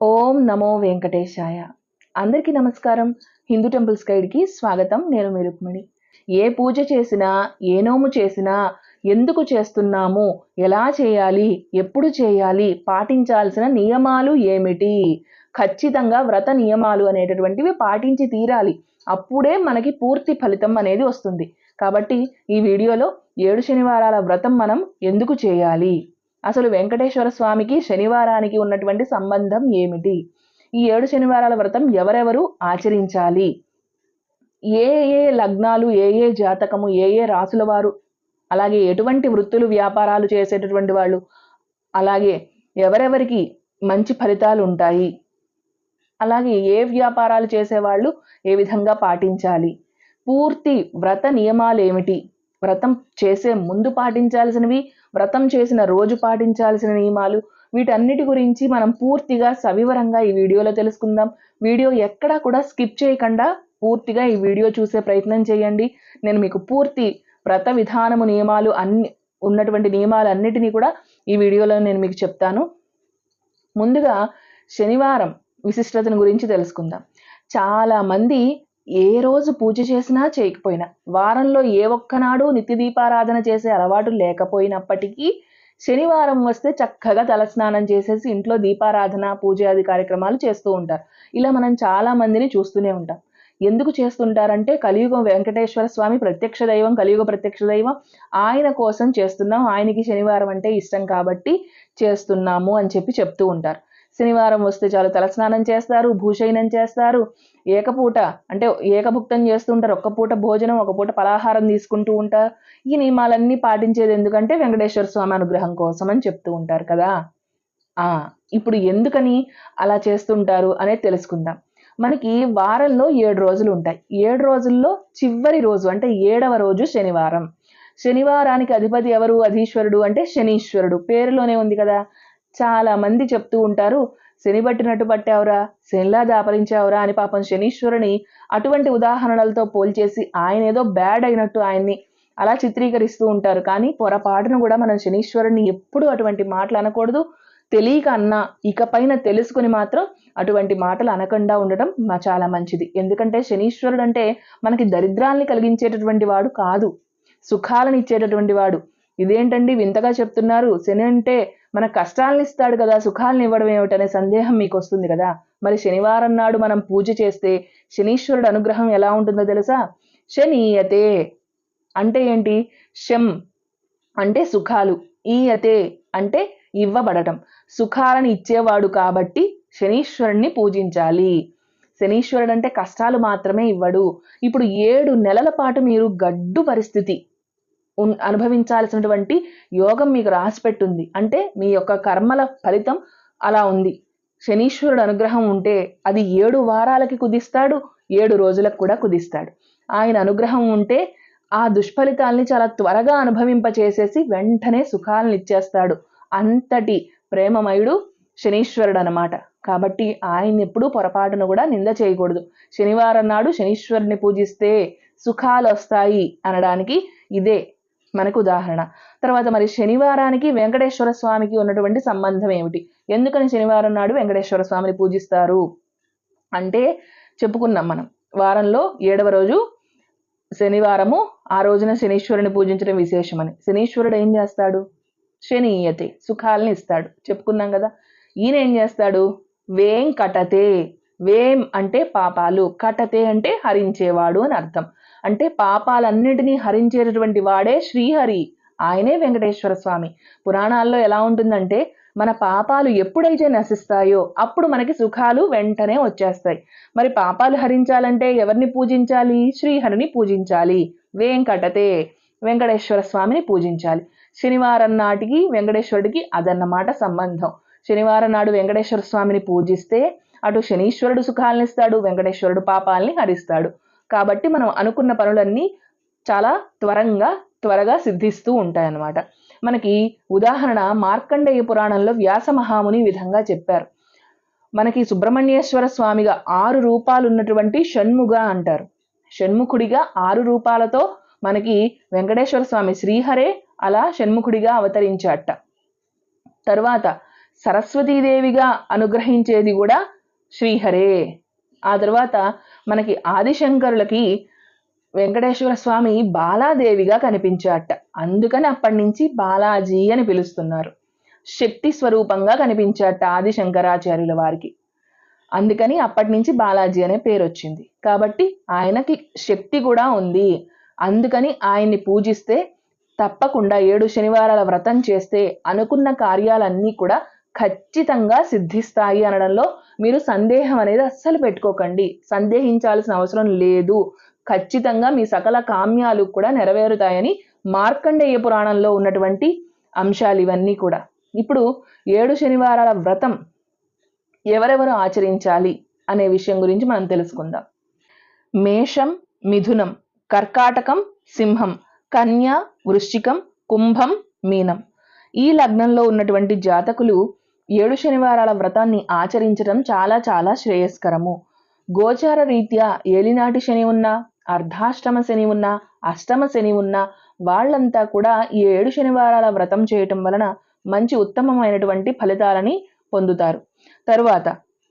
ఓం నమో వెంకటేశాయ. అందరికీ నమస్కారం. హిందూ టెంపుల్స్ గైడ్కి స్వాగతం. నేను మీ రుక్మిణి. ఏ పూజ చేసినా ఏ నోము చేసినా ఎందుకు చేస్తున్నాము ఎలా చేయాలి ఎప్పుడు చేయాలి పాటించాల్సిన నియమాలు ఏమిటి? ఖచ్చితంగా వ్రత నియమాలు అనేటటువంటివి పాటించి తీరాలి. అప్పుడే మనకి పూర్తి ఫలితం అనేది వస్తుంది. కాబట్టి ఈ వీడియోలో ఏడు శనివారాల వ్రతం మనం ఎందుకు చేయాలి? అసలు వెంకటేశ్వర స్వామికి శనివారానికి ఉన్నటువంటి సంబంధం ఏమిటి? ఈ ఏడు శనివారాల వ్రతం ఎవరెవరు ఆచరించాలి? ఏ ఏ లగ్నాలు ఏ ఏ జాతకము ఏ ఏ రాసుల వారు అలాగే ఎటువంటి వృత్తులు వ్యాపారాలు చేసేటటువంటి వాళ్ళు అలాగే ఎవరెవరికి మంచి ఫలితాలు ఉంటాయి? అలాగే ఏ వ్యాపారాలు చేసేవాళ్ళు ఏ విధంగా పాటించాలి? పూర్తి వ్రత నియమాలు ఏమిటి? వ్రతం చేసే ముందు పాటించాల్సినవి వ్రతం చేసిన రోజు పాటించాల్సిన నియమాలు వీటన్నిటి గురించి మనం పూర్తిగా సవివరంగా ఈ వీడియోలో తెలుసుకుందాం. వీడియో ఎక్కడా కూడా స్కిప్ చేయకుండా పూర్తిగా ఈ వీడియో చూసే ప్రయత్నం చేయండి. నేను మీకు పూర్తి వ్రత విధానము నియమాలు అన్ని ఉన్నటువంటి నియమాలు అన్నిటినీ కూడా ఈ వీడియోలో నేను మీకు చెప్తాను. ముందుగా శనివారం విశిష్టతను గురించి తెలుసుకుందాం. చాలామంది ఏ రోజు పూజ చేసినా చేయకపోయినా వారంలో ఏ ఒక్కనాడు నిత్య దీపారాధన చేసే అలవాటు లేకపోయినప్పటికీ శనివారం వస్తే చక్కగా తలస్నానం చేసేసి ఇంట్లో దీపారాధన పూజ ఆది కార్యక్రమాలు చేస్తూ ఉంటారు. ఇలా మనం చాలా మందిని చూస్తూనే ఉంటాం. ఎందుకు చేస్తుంటారంటే కలియుగం వెంకటేశ్వర స్వామి ప్రత్యక్ష దైవం కలియుగ ప్రత్యక్ష దైవం ఆయన కోసం చేస్తున్నాం ఆయనకి శనివారం అంటే ఇష్టం కాబట్టి చేస్తున్నాము అని చెప్పి చెప్తూ ఉంటారు. శనివారం వస్తే చాలు తలస్నానం చేస్తారు భూషయనం చేస్తారు ఏకపూట అంటే ఏకభుక్తం చేస్తుంటారు. ఒక్క పూట భోజనం ఒక పూట పలాహారం తీసుకుంటూ ఉంటారు ఈ నియమాలన్నీ పాటించేది ఎందుకంటే వెంకటేశ్వర స్వామి అనుగ్రహం కోసం అని చెప్తూ ఉంటారు కదా. ఆ ఇప్పుడు ఎందుకని అలా చేస్తుంటారు అనేది తెలుసుకుందాం. మనకి వారంలో ఏడు రోజులు ఉంటాయి. ఏడు రోజుల్లో చివరి రోజు అంటే ఏడవ రోజు శనివారం. శనివారానికి అధిపతి ఎవరు? అధీశ్వరుడు అంటే శనీశ్వరుడు. పేరులోనే ఉంది కదా. చాలా మంది చెప్తూ ఉంటారు శని పట్టినట్టు పట్టావురా. శనిలా దాపరించావురా అని పాపం శనీశ్వరుని అటువంటి ఉదాహరణలతో పోల్చేసి ఆయన ఏదో బ్యాడ్ అయినట్టు ఆయన్ని అలా చిత్రీకరిస్తూ ఉంటారు. కానీ పొరపాటును కూడా మనం శనీశ్వరుని ఎప్పుడు అటువంటి మాటలు అనకూడదు. తెలియక అన్నా ఇకపైన తెలుసుకుని మాత్రం అటువంటి మాటలు అనకుండా ఉండటం చాలా మంచిది. ఎందుకంటే శనీశ్వరుడు అంటే మనకి దరిద్రాల్ని కలిగించేటటువంటి వాడు కాదు. సుఖాలను ఇచ్చేటటువంటి వాడు. ఇదేంటండి? వింతగా చెప్తున్నారు. శని అంటే మన కష్టాలను ఇస్తాడు కదా సుఖాలను ఇవ్వడం ఏమిటనే సందేహం మీకు వస్తుంది కదా. మరి శనివారం నాడు మనం పూజ చేస్తే శనీశ్వరుడు అనుగ్రహం ఎలా ఉంటుందో తెలుసా? శనీయతే అంటే ఏంటి? శం అంటే సుఖాలు ఈయతే అంటే ఇవ్వబడటం. సుఖాలను ఇచ్చేవాడు కాబట్టి శనీశ్వరుణ్ణి పూజించాలి. శనీశ్వరుడు అంటే కష్టాలు మాత్రమే ఇవ్వడు. ఇప్పుడు ఏడు నెలల పాటు మీరు గడ్డు పరిస్థితి అనుభవించాల్సినటువంటి యోగం మీకు రాసిపెట్టుంది. అంటే మీ యొక్క కర్మల ఫలితం అలా ఉంది. శనీశ్వరుడు అనుగ్రహం ఉంటే అది ఏడు వారాలకి కుదిస్తాడు ఏడు రోజులకు కూడా కుదిస్తాడు. ఆయన అనుగ్రహం ఉంటే ఆ దుష్ఫలితాల్ని చాలా త్వరగా అనుభవింపచేసేసి వెంటనే సుఖాలను ఇచ్చేస్తాడు. అంతటి ప్రేమమయుడు శనీశ్వరుడు అనమాట కాబట్టి ఆయన ఎప్పుడూ పొరపాటును కూడా నింద చేయకూడదు. శనివారం నాడు శనీశ్వరుని పూజిస్తే సుఖాలు వస్తాయి అనడానికి ఇదే మనకు ఉదాహరణ తర్వాత మరి శనివారానికి వెంకటేశ్వర స్వామికి ఉన్నటువంటి సంబంధం ఏమిటి? ఎందుకని శనివారం నాడు వెంకటేశ్వర స్వామిని పూజిస్తారు? అంటే చెప్పుకున్నాం మనం వారంలో ఏడవ రోజు శనివారము ఆ రోజున శనీశ్వరుని పూజించడం విశేషమని. శనీశ్వరుడు ఏం చేస్తాడు? శనీయతే సుఖాలని ఇస్తాడు. చెప్పుకున్నాం కదా ఈయన ఏం చేస్తాడు? వేం కటతే వేం అంటే పాపాలు కటతే అంటే హరించేవాడు అని అర్థం. అంటే పాపాలన్నిటినీ హరించేటటువంటి వాడే శ్రీహరి. ఆయనే వెంకటేశ్వర స్వామి. పురాణాల్లో ఎలా ఉంటుందంటే మన పాపాలు ఎప్పుడైతే నశిస్తాయో అప్పుడు మనకి సుఖాలు వెంటనే వచ్చేస్తాయి. మరి పాపాలు హరించాలంటే ఎవరిని పూజించాలి? శ్రీహరిని పూజించాలి. వేంకటతే వెంకటేశ్వర స్వామిని పూజించాలి. శనివారం నాటికి వెంకటేశ్వరుడికి అదన్నమాట సంబంధం. శనివారం నాడు వెంకటేశ్వర స్వామిని పూజిస్తే అటు శనీశ్వరుడు సుఖాలనిస్తాడు వెంకటేశ్వరుడు పాపాలని హరిస్తాడు. కాబట్టి మనం అనుకున్న పనులన్నీ చాలా త్వరంగా త్వరగా సిద్ధిస్తూ ఉంటాయన్నమాట. మనకి ఉదాహరణ మార్కండేయ పురాణంలో వ్యాస మహాముని విధంగా చెప్పారు. మనకి సుబ్రహ్మణ్యేశ్వర స్వామిగా ఆరు రూపాలు ఉన్నటువంటి షణ్ముగా అంటారు. షణ్ముఖుడిగా ఆరు రూపాలతో మనకి వెంకటేశ్వర స్వామి శ్రీహరే అలా షణ్ముఖుడిగా అవతరించాట. తర్వాత సరస్వతీదేవిగా అనుగ్రహించేది కూడా శ్రీహరే. ఆ తర్వాత మనకి ఆదిశంకరులకి వెంకటేశ్వర స్వామి బాలాదేవిగా కనిపించాట అందుకని అప్పటి నుంచి బాలాజీ అని పిలుస్తున్నారు. శక్తి స్వరూపంగా కనిపించాట ఆదిశంకరాచార్యుల వారికి. అందుకని అప్పటి నుంచి బాలాజీ అనే పేరు వచ్చింది. కాబట్టి ఆయనకి శక్తి కూడా ఉంది. అందుకని ఆయన్ని పూజిస్తే తప్పకుండా ఏడు శనివారాల వ్రతం చేస్తే అనుకున్న కార్యాలన్నీ కూడా ఖచ్చితంగా సిద్ధిస్తాయి అనడంలో మీరు సందేహం అనేది అస్సలు పెట్టుకోకండి. సందేహించాల్సిన అవసరం లేదు. ఖచ్చితంగా మీ సకల కామ్యాలు కూడా నెరవేరుతాయని మార్కండేయ పురాణంలో ఉన్నటువంటి అంశాలు ఇవన్నీ కూడా. ఇప్పుడు ఏడు శనివారాల వ్రతం ఎవరెవరు ఆచరించాలి అనే విషయం గురించి మనం తెలుసుకుందాం. మేషం మిథునం కర్కాటకం సింహం కన్య వృశ్చికం కుంభం మీనం. ఈ లగ్నంలో ఉన్నటువంటి జాతకులు ఏడు శనివారాల వ్రతాన్ని ఆచరించడం చాలా చాలా శ్రేయస్కరము. గోచార రీత్యా ఏలినాటి శని ఉన్నా అర్ధాష్టమ శని ఉన్నా అష్టమ శని ఉన్నా వాళ్ళంతా కూడా ఈ ఏడు శనివారాల వ్రతం చేయటం వలన మంచి ఉత్తమమైనటువంటి ఫలితాలని పొందుతారు. తరువాత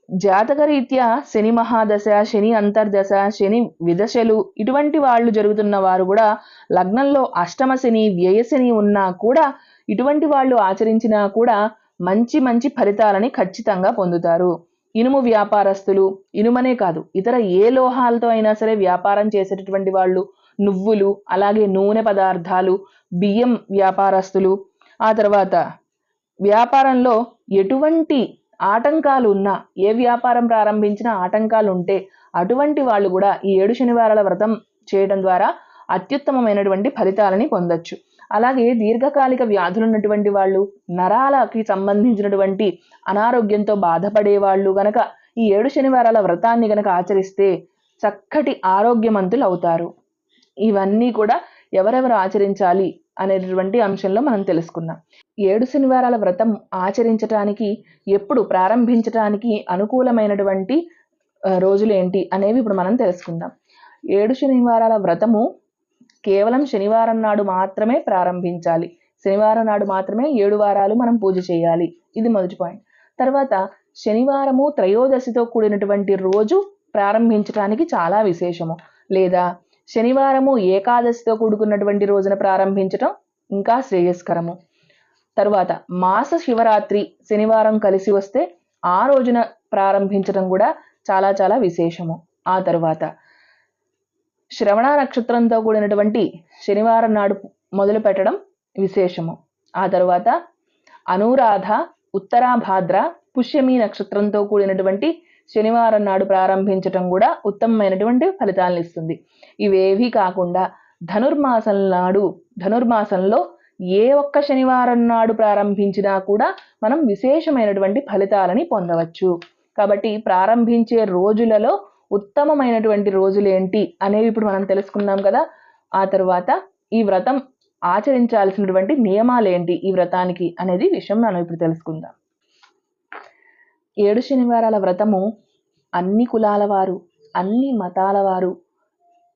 జాతకరీత్యా శని మహాదశ శని అంతర్దశ శని విదశలు ఇటువంటి వాళ్ళు జరుగుతున్న వారు కూడా లగ్నంలో అష్టమ శని వ్యయశని ఉన్నా కూడా ఇటువంటి వాళ్ళు ఆచరించినా కూడా మంచి మంచి ఫలితాలని ఖచ్చితంగా పొందుతారు. ఇనుము వ్యాపారస్తులు ఇనుమనే కాదు ఇతర ఏ లోహాలతో అయినా సరే వ్యాపారం చేసేటటువంటి వాళ్ళు నువ్వులు అలాగే నూనె పదార్థాలు బియ్యం వ్యాపారస్తులు. ఆ తర్వాత వ్యాపారంలో ఎటువంటి ఆటంకాలు ఉన్నా ఏ వ్యాపారం ప్రారంభించినా ఆటంకాలు ఉంటే అటువంటి వాళ్ళు కూడా ఈ ఏడు శనివారాల వ్రతం చేయడం ద్వారా అత్యుత్తమమైనటువంటి ఫలితాలని పొందొచ్చు. అలాగే దీర్ఘకాలిక వ్యాధులు ఉన్నటువంటి వాళ్ళు నరాలకి సంబంధించినటువంటి అనారోగ్యంతో బాధపడే వాళ్ళు గనక ఈ ఏడు శనివారాల వ్రతాన్ని గనక ఆచరిస్తే చక్కటి ఆరోగ్యమంతులు అవుతారు. ఇవన్నీ కూడా ఎవరెవరు ఆచరించాలి అనేటటువంటి అంశంలో మనం తెలుసుకుందాం. ఏడు శనివారాల వ్రతం ఆచరించటానికి ఎప్పుడు ప్రారంభించటానికి అనుకూలమైనటువంటి రోజులు ఏంటి అనేవి ఇప్పుడు మనం తెలుసుకుందాం. ఏడు శనివారాల వ్రతము కేవలం శనివారం నాడు మాత్రమే ప్రారంభించాలి. శనివారం నాడు మాత్రమే ఏడు వారాలు మనం పూజ చేయాలి. ఇది మొదటి పాయింట్. తర్వాత శనివారము త్రయోదశితో కూడినటువంటి రోజు ప్రారంభించడానికి చాలా విశేషము. లేదా శనివారము ఏకాదశితో కూడుకున్నటువంటి రోజున ప్రారంభించటం ఇంకా శ్రేయస్కరము. తర్వాత మాస శివరాత్రి శనివారం కలిసి వస్తే ఆ రోజున ప్రారంభించడం కూడా చాలా చాలా విశేషము. ఆ తర్వాత శ్రవణ నక్షత్రంతో కూడినటువంటి శనివారం నాడు మొదలు పెట్టడం విశేషము. ఆ తరువాత అనురాధ ఉత్తరాభాద్ర పుష్యమి నక్షత్రంతో కూడినటువంటి శనివారం నాడు ప్రారంభించటం కూడా ఉత్తమమైనటువంటి ఫలితాలను ఇస్తుంది. ఇవేవీ కాకుండా ధనుర్మాసం నాడు ధనుర్మాసంలో ఏ ఒక్క శనివారం నాడు ప్రారంభించినా కూడా మనం విశేషమైనటువంటి ఫలితాలని పొందవచ్చు. కాబట్టి ప్రారంభించే రోజులలో ఉత్తమమైనటువంటి రోజులు ఏంటి అనేవి ఇప్పుడు మనం తెలుసుకున్నాం కదా. ఆ తర్వాత ఈ వ్రతం ఆచరించాల్సినటువంటి నియమాలు ఏంటి ఈ వ్రతానికి అనేది విషయం మనం ఇప్పుడు తెలుసుకుందాం. ఏడు శనివారాల వ్రతము అన్ని కులాల వారు అన్ని మతాల వారు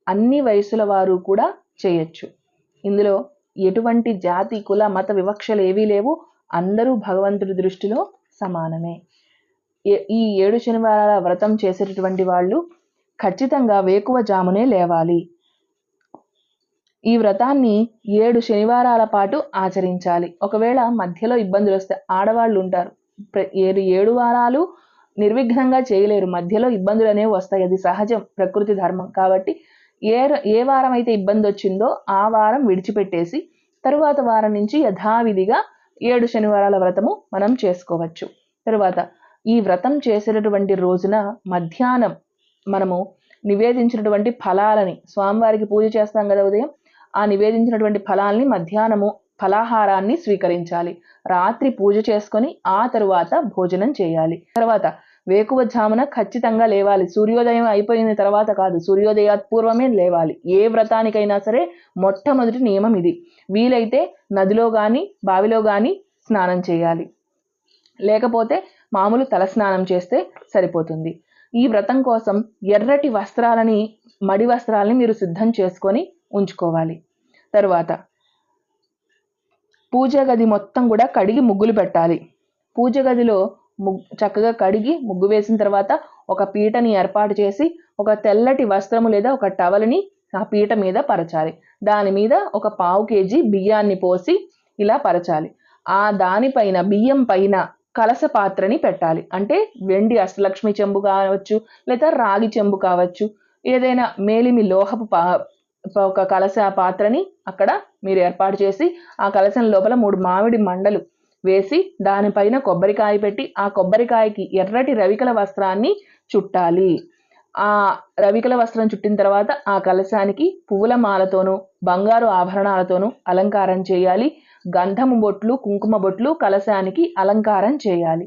అన్ని వయసుల వారు కూడా చేయొచ్చు. ఇందులో ఎటువంటి జాతి కుల మత వివక్షలు ఏవీ లేవు. అందరూ భగవంతుడి దృష్టిలో సమానమే. ఈ ఏడు శనివారాల వ్రతం చేసేటటువంటి వాళ్ళు ఖచ్చితంగా వేకువ జామునే లేవాలి. ఈ వ్రతాన్ని ఏడు శనివారాల పాటు ఆచరించాలి. ఒకవేళ మధ్యలో ఇబ్బందులు వస్తే ఆడవాళ్ళు ఉంటారు. ప్ర- ఏడు ఏడు వారాలు నిర్విఘ్నంగా చేయలేరు. మధ్యలో ఇబ్బందులు అనేవి వస్తాయి. అది సహజం. ప్రకృతి ధర్మం. కాబట్టి ఏ ఏ వారం అయితే ఇబ్బంది వచ్చిందో ఆ వారం విడిచిపెట్టేసి తరువాత వారం నుంచి యథావిధిగా ఏడు శనివారాల వ్రతము మనం చేసుకోవచ్చు. తరువాత ఈ వ్రతం చేసినటువంటి రోజున మధ్యాహ్నం మనము నివేదించినటువంటి ఫలాలని స్వామివారికి పూజ చేస్తాం కదా ఉదయం ఆ నివేదించినటువంటి ఫలాల్ని మధ్యాహ్నము ఫలాహారాన్ని స్వీకరించాలి. రాత్రి పూజ చేసుకొని ఆ తరువాత భోజనం చేయాలి. తర్వాత వేకువజామున ఖచ్చితంగా లేవాలి. సూర్యోదయం అయిపోయిన తర్వాత కాదు సూర్యోదయాత్ పూర్వమే లేవాలి. ఏ వ్రతానికైనా సరే మొట్టమొదటి నియమం ఇది. వీలైతే నదిలో కానీ బావిలో కానీ స్నానం చేయాలి. లేకపోతే మామూలు తలస్నానం చేస్తే సరిపోతుంది. ఈ వ్రతం కోసం ఎర్రటి వస్త్రాలని మడి వస్త్రాలని మీరు సిద్ధం చేసుకొని ఉంచుకోవాలి. తరువాత పూజ గది మొత్తం కూడా కడిగి ముగ్గులు పెట్టాలి. పూజ గదిలో ముగ్గు చక్కగా కడిగి ముగ్గు వేసిన తర్వాత ఒక పీటని ఏర్పాటు చేసి ఒక తెల్లటి వస్త్రము లేదా ఒక టవల్ని ఆ పీట మీద పరచాలి. దాని మీద ఒక పావు కేజీ బియ్యాన్ని పోసి ఇలా పరచాలి. ఆ దానిపైన బియ్యం పైన కలస పాత్రని పెట్టాలి. అంటే వెండి అష్టలక్ష్మి చెంబు కావచ్చు లేదా రాగి చెంబు కావచ్చు ఏదైనా మేలిమి లోహపు పా ఒక కలస పాత్రని అక్కడ మీరు ఏర్పాటు చేసి ఆ కలశం లోపల మూడు మామిడి మండలు వేసి దానిపైన కొబ్బరికాయ పెట్టి ఆ కొబ్బరికాయకి ఎర్రటి రవికల వస్త్రాన్ని చుట్టాలి. ఆ రవికల వస్త్రం చుట్టిన తర్వాత ఆ కలశానికి పువ్వుల మాలతోనూ బంగారు ఆభరణాలతోనూ అలంకారం చేయాలి. గంధము బొట్లు కుంకుమ బొట్లు కలశానికి అలంకారం చేయాలి.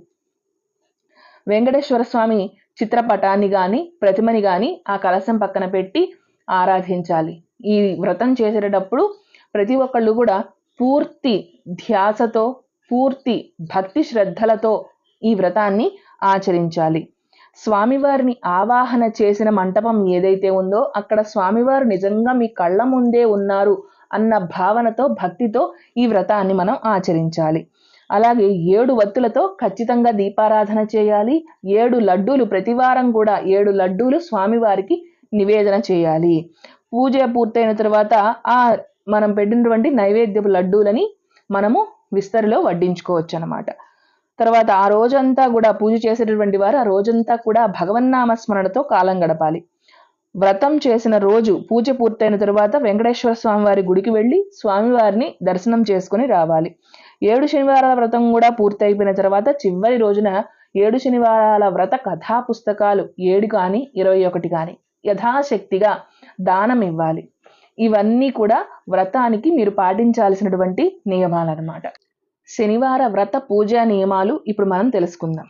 వెంకటేశ్వర స్వామి చిత్రపటాన్ని కానీ ప్రతిమని కానీ ఆ కలశం పక్కన పెట్టి ఆరాధించాలి. ఈ వ్రతం చేసేటప్పుడు ప్రతి ఒక్కళ్ళు కూడా పూర్తి ధ్యాసతో పూర్తి భక్తి శ్రద్ధలతో ఈ వ్రతాన్ని ఆచరించాలి. స్వామివారిని ఆవాహన చేసిన మంటపం ఏదైతే ఉందో అక్కడ స్వామివారు నిజంగా మీ కళ్ళ ముందే ఉన్నారు అన్న భావనతో భక్తితో ఈ వ్రతాన్ని మనం ఆచరించాలి. అలాగే ఏడు వత్తులతో ఖచ్చితంగా దీపారాధన చేయాలి. ఏడు లడ్డూలు ప్రతివారం కూడా ఏడు లడ్డూలు స్వామివారికి నివేదన చేయాలి. పూజ పూర్తయిన తర్వాత ఆ మనం పెట్టినటువంటి నైవేద్యపు లడ్డూలని మనము విస్తరిలో వడ్డించుకోవచ్చు అనమాట తర్వాత ఆ రోజంతా కూడా పూజ చేసేటటువంటి వారు ఆ రోజంతా కూడా భగవన్నామ స్మరణతో కాలం గడపాలి. వ్రతం చేసిన రోజు పూజ పూర్తయిన తరువాత వెంకటేశ్వర స్వామివారి గుడికి వెళ్ళి స్వామివారిని దర్శనం చేసుకుని రావాలి. ఏడు శనివారాల వ్రతం కూడా పూర్తయిపోయిన తర్వాత చివరి రోజున ఏడు శనివారాల వ్రత కథా పుస్తకాలు ఏడు కానీ ఇరవై ఒకటి కానీ యథాశక్తిగా దానం ఇవ్వాలి. ఇవన్నీ కూడా వ్రతానికి మీరు పాటించాల్సినటువంటి నియమాలన్నమాట. శనివార వ్రత పూజా నియమాలు ఇప్పుడు మనం తెలుసుకుందాం.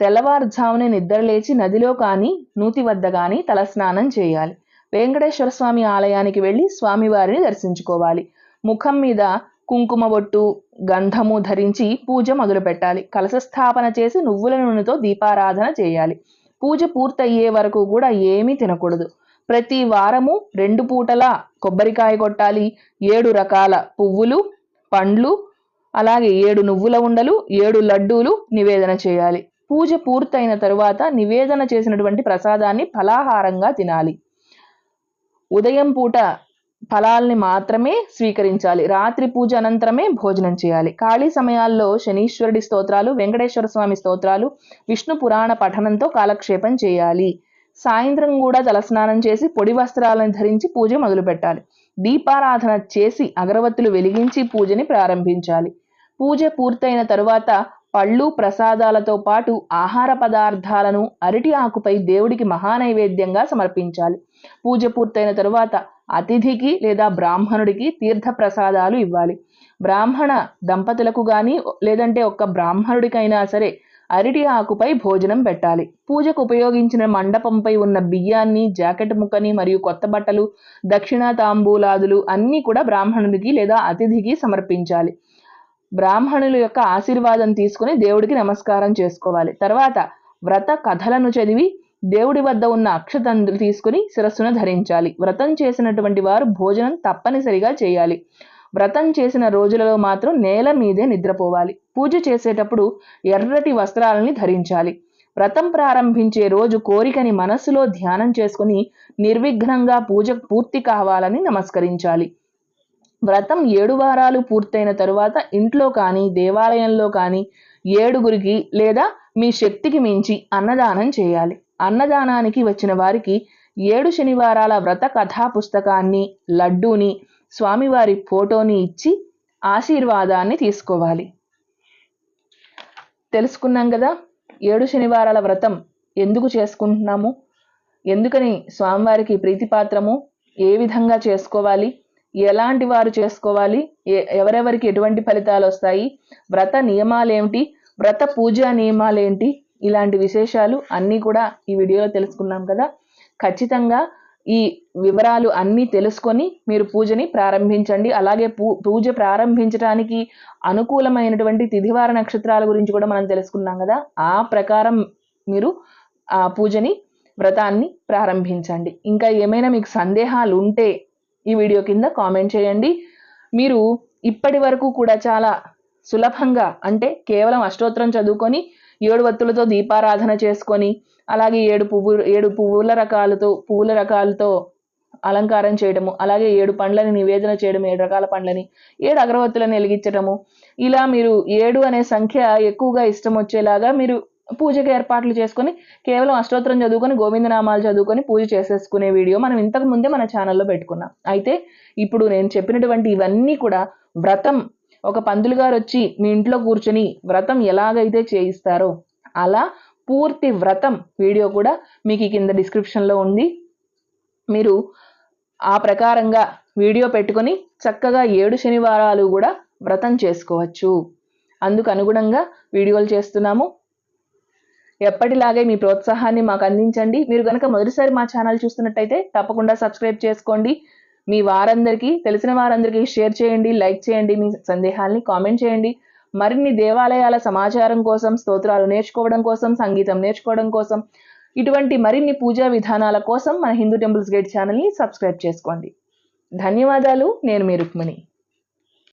తెల్లవారుజామునే నిద్రలేచి నదిలో కానీ నూతి వద్ద కానీ తలస్నానం చేయాలి. వెంకటేశ్వర స్వామి ఆలయానికి వెళ్ళి స్వామివారిని దర్శించుకోవాలి. ముఖం మీద కుంకుమ బొట్టు గంధము ధరించి పూజ మొదలుపెట్టాలి. కలశ స్థాపన చేసి నువ్వుల నూనెతో దీపారాధన చేయాలి. పూజ పూర్తయ్యే వరకు కూడా ఏమీ తినకూడదు. ప్రతి వారము రెండు పూటల కొబ్బరికాయ కొట్టాలి ఏడు రకాల పువ్వులు పండ్లు అలాగే ఏడు నువ్వుల ఉండలు ఏడు లడ్డూలు నివేదన చేయాలి. పూజ పూర్తయిన తరువాత నివేదన చేసినటువంటి ప్రసాదాన్ని ఫలాహారంగా తినాలి. ఉదయం పూట ఫలాల్ని మాత్రమే స్వీకరించాలి. రాత్రి పూజ అనంతరమే భోజనం చేయాలి. ఖాళీ సమయాల్లో శనీశ్వరుడి స్తోత్రాలు వెంకటేశ్వర స్వామి స్తోత్రాలు విష్ణు పురాణ పఠనంతో కాలక్షేపం చేయాలి. సాయంత్రం కూడా తలస్నానం చేసి పొడి వస్త్రాలను ధరించి పూజ మొదలుపెట్టాలి. దీపారాధన చేసి అగరవత్తులు వెలిగించి పూజని ప్రారంభించాలి. పూజ పూర్తయిన తరువాత పళ్ళు ప్రసాదాలతో పాటు ఆహార పదార్థాలను అరటి ఆకుపై దేవుడికి మహానైవేద్యంగా సమర్పించాలి. పూజ పూర్తయిన తరువాత అతిథికి లేదా బ్రాహ్మణుడికి తీర్థ ప్రసాదాలు ఇవ్వాలి. బ్రాహ్మణ దంపతులకు కానీ లేదంటే ఒక్క బ్రాహ్మణుడికైనా సరే అరటి ఆకుపై భోజనం పెట్టాలి. పూజకు ఉపయోగించిన మండపంపై ఉన్న బియ్యాన్ని జాకెట్ ముక్కని మరియు కొత్త బట్టలు దక్షిణ తాంబూలాదులు అన్నీ కూడా బ్రాహ్మణుడికి లేదా అతిథికి సమర్పించాలి. బ్రాహ్మణుల యొక్క ఆశీర్వాదం తీసుకుని దేవుడికి నమస్కారం చేసుకోవాలి. తర్వాత వ్రత కథలను చదివి దేవుడి వద్ద ఉన్న అక్షతందులు తీసుకుని శిరస్సును ధరించాలి. వ్రతం చేసినటువంటి వారు భోజనం తప్పనిసరిగా చేయాలి. వ్రతం చేసిన రోజులలో మాత్రం నేల మీదే నిద్రపోవాలి. పూజ చేసేటప్పుడు ఎర్రటి వస్త్రాలని ధరించాలి. వ్రతం ప్రారంభించే రోజు కోరికని మనస్సులో ధ్యానం చేసుకుని నిర్విఘ్నంగా పూజ పూర్తి కావాలని నమస్కరించాలి. వ్రతం ఏడు వారాలు పూర్తయిన తరువాత ఇంట్లో కానీ దేవాలయంలో కానీ ఏడుగురికి లేదా మీ శక్తికి మించి అన్నదానం చేయాలి. అన్నదానానికి వచ్చిన వారికి ఏడు శనివారాల వ్రత కథా పుస్తకాన్ని లడ్డూని స్వామివారి ఫోటోని ఇచ్చి ఆశీర్వాదాన్ని తీసుకోవాలి. తెలుసుకున్నాం కదా ఏడు శనివారాల వ్రతం ఎందుకు చేసుకుంటున్నాము? ఎందుకని స్వామివారికి ప్రీతిపాత్రము? ఏ విధంగా చేసుకోవాలి? ఎలాంటి వారు చేసుకోవాలి? ఏ- ఎవరెవరికి ఎటువంటి ఫలితాలు వస్తాయి? వ్రత నియమాలు ఏమిటి వ్రత పూజా నియమాలేంటి? ఇలాంటి విశేషాలు అన్నీ కూడా ఈ వీడియోలో తెలుసుకున్నాం కదా. ఖచ్చితంగా ఈ వివరాలు అన్నీ తెలుసుకొని మీరు పూజని ప్రారంభించండి. అలాగే పూ పూజ ప్రారంభించడానికి అనుకూలమైనటువంటి తిథివార నక్షత్రాల గురించి కూడా మనం తెలుసుకున్నాం కదా. ఆ ప్రకారం మీరు ఆ పూజని వ్రతాన్ని ప్రారంభించండి. ఇంకా ఏమైనా మీకు సందేహాలు ఉంటే ఈ వీడియో కింద కామెంట్ చేయండి. మీరు ఇప్పటి వరకు కూడా చాలా సులభంగా అంటే కేవలం అష్టోత్తరం చదువుకొని ఏడు వత్తులతో దీపారాధన చేసుకొని అలాగే ఏడు పువ్వు ఏడు పువ్వుల రకాలతో పువ్వుల రకాలతో అలంకారం చేయడము అలాగే ఏడు పండ్లని నివేదన చేయడం ఏడు రకాల పండ్లని ఏడు అగరవత్తులను వెలిగించడము ఇలా మీరు ఏడు అనే సంఖ్య ఎక్కువగా ఇష్టం వచ్చేలాగా మీరు పూజకి ఏర్పాట్లు చేసుకొని కేవలం అష్టోత్తరం చదువుకొని గోవిందనామాలు చదువుకొని పూజ చేసేసుకునే వీడియో మనం ఇంతకు ముందే మన ఛానల్లో పెట్టుకున్నాం. అయితే ఇప్పుడు నేను చెప్పినటువంటి ఇవన్నీ కూడా వ్రతం. ఒక పందులు గారు వచ్చి మీ ఇంట్లో కూర్చొని వ్రతం ఎలాగైతే చేయిస్తారో అలా పూర్తి వ్రతం వీడియో కూడా మీకు ఈ కింద డిస్క్రిప్షన్లో ఉంది. మీరు ఆ ప్రకారంగా వీడియో పెట్టుకొని చక్కగా ఏడు శనివారాలు కూడా వ్రతం చేసుకోవచ్చు. అందుకు అనుగుణంగా వీడియోలు చేస్తున్నాము. ఎప్పటిలాగే మీ ప్రోత్సాహాన్ని మాకు అందించండి. మీరు కనుక మొదటిసారి మా ఛానల్ చూస్తున్నట్టయితే తప్పకుండా సబ్స్క్రైబ్ చేసుకోండి. మీ వారందరికీ తెలిసిన వారందరికీ షేర్ చేయండి లైక్ చేయండి మీ సందేహాల్ని కామెంట్ చేయండి. మరిన్ని దేవాలయాల సమాచారం కోసం స్తోత్రాలు నేర్చుకోవడం కోసం సంగీతం నేర్చుకోవడం కోసం ఇటువంటి మరిన్ని పూజా విధానాల కోసం మన హిందూ టెంపుల్స్ గైడ్ ఛానల్ని సబ్స్క్రైబ్ చేసుకోండి. ధన్యవాదాలు. నేను మీ రుక్మిణి.